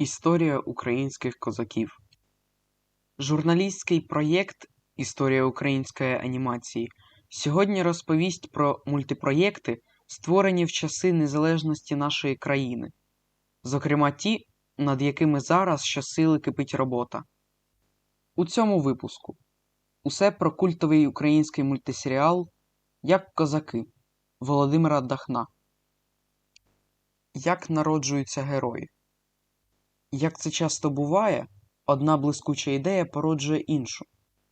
Історія українських козаків Журналістський проєкт Історія української анімації сьогодні розповість про мультипроєкти, створені в часи незалежності нашої країни, зокрема ті, над якими зараз щосили кипить робота. У цьому випуску усе про культовий український мультисеріал Як козаки Володимира Дахна. Як народжуються герої. Як це часто буває, одна блискуча ідея породжує іншу.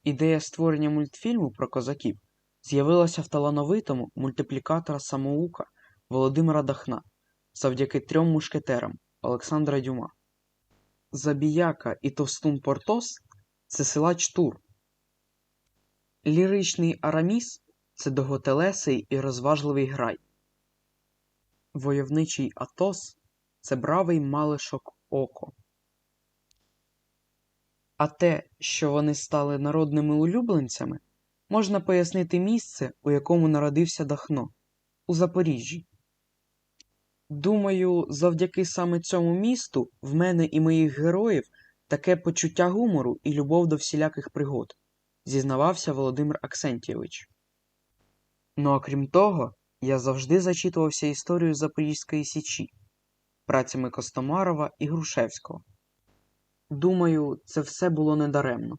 Ідея створення мультфільму про козаків з'явилася в талановитому мультиплікатора самоука Володимира Дахна завдяки трьом мушкетерам Олександра Дюма. Забіяка і Товстун Портос це силач Тур. Ліричний Араміс це довготелесий і розважливий грай. Войовничий Атос це бравий малишок Око. А те, що вони стали народними улюбленцями, можна пояснити місце, у якому народився Дахно у Запоріжжі. Думаю, завдяки саме цьому місту в мене і моїх героїв таке почуття гумору і любов до всіляких пригод, зізнавався Володимир Аксентійович. Ну а крім того, я завжди зачитувався історію Запорізької Січі, працями Костомарова і Грушевського. Думаю, це все було недаремно.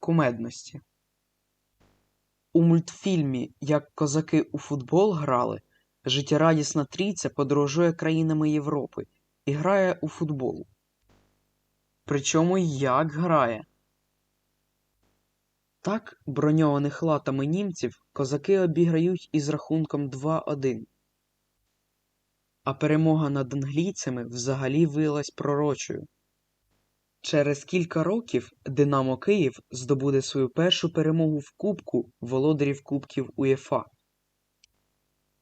Кумедності У мультфільмі Як козаки у футбол грали, життєрадісна трійця подорожує країнами Європи і грає у футбол. Причому як грає? Так, броньованих латами німців козаки обіграють із рахунком 2-1. А перемога над англійцями взагалі виявилась пророчою. Через кілька років Динамо Київ здобуде свою першу перемогу в Кубку володарів Кубків УЄФА.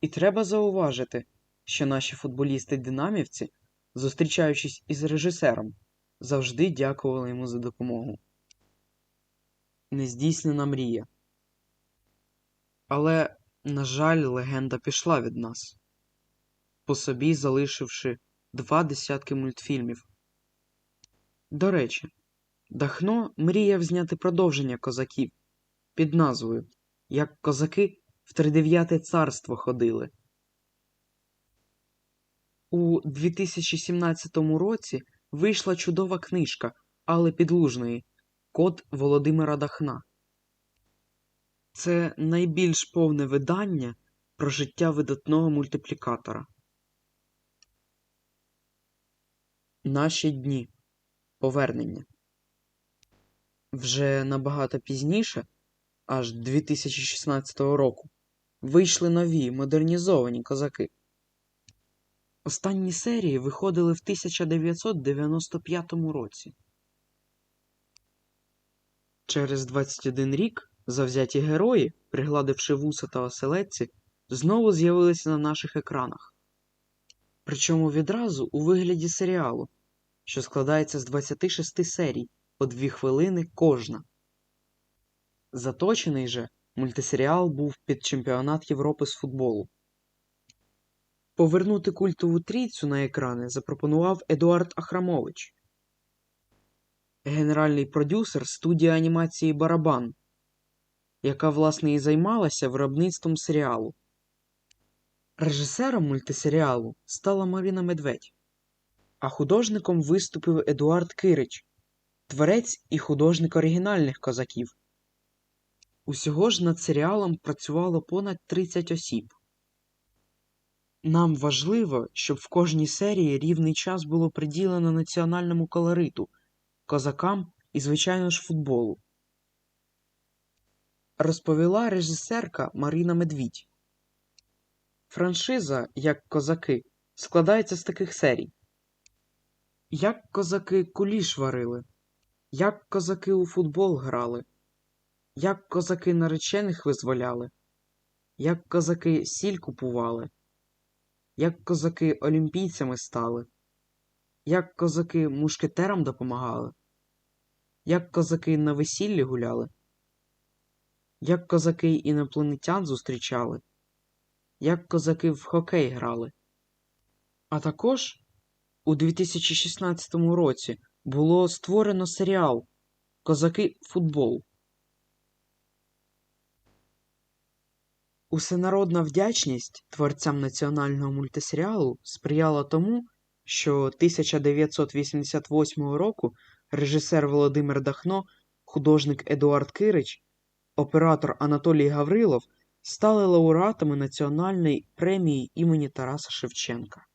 І треба зауважити, що наші футболісти-динамівці, зустрічаючись із режисером, завжди дякували йому за допомогу. Нездійснена мрія. Але, на жаль, легенда пішла від нас, по собі залишивши два десятки мультфільмів. До речі, Дахно мріяв зняти продовження козаків під назвою Як козаки в тридев'яте царство ходили. У 2017 році вийшла чудова книжка Алли Підлужної Код Володимира Дахна. Це найбільш повне видання про життя видатного мультиплікатора. Наші дні. Повернення. Вже набагато пізніше, аж 2016 року, вийшли нові модернізовані козаки. Останні серії виходили в 1995 році. Через 21 рік завзяті герої, пригладивши вуса та оселедці, знову з'явилися на наших екранах. Причому відразу у вигляді серіалу, що складається з 26 серій по 2 хвилини кожна. Заточений же мультисеріал був під чемпіонат Європи з футболу. Повернути культову трійцю на екрани запропонував Едуард Ахрамович, генеральний продюсер студії анімації Барабан, яка, власне, і займалася виробництвом серіалу. Режисером мультисеріалу стала Марина Медведь, а художником виступив Едуард Кирич, творець і художник оригінальних козаків. Усього ж над серіалом працювало понад 30 осіб. Нам важливо, щоб в кожній серії рівний час було приділено національному колориту, козакам і, звичайно ж, футболу. Розповіла режисерка Марина Медвідь. Франшиза, як козаки, складається з таких серій. Як козаки куліш варили, як козаки у футбол грали, як козаки наречених визволяли, як козаки сіль купували, як козаки олімпійцями стали, як козаки мушкетерам допомагали, як козаки на весіллі гуляли, як козаки інопланетян зустрічали, як козаки в хокей грали. А також у 2016 році було створено серіал Козаки футбол. Усенародна вдячність творцям національного мультисеріалу сприяла тому, що 1988 року режисер Володимир Дахно, художник Едуард Кирич, оператор Анатолій Гаврилов стали лауреатами Національної премії імені Тараса Шевченка.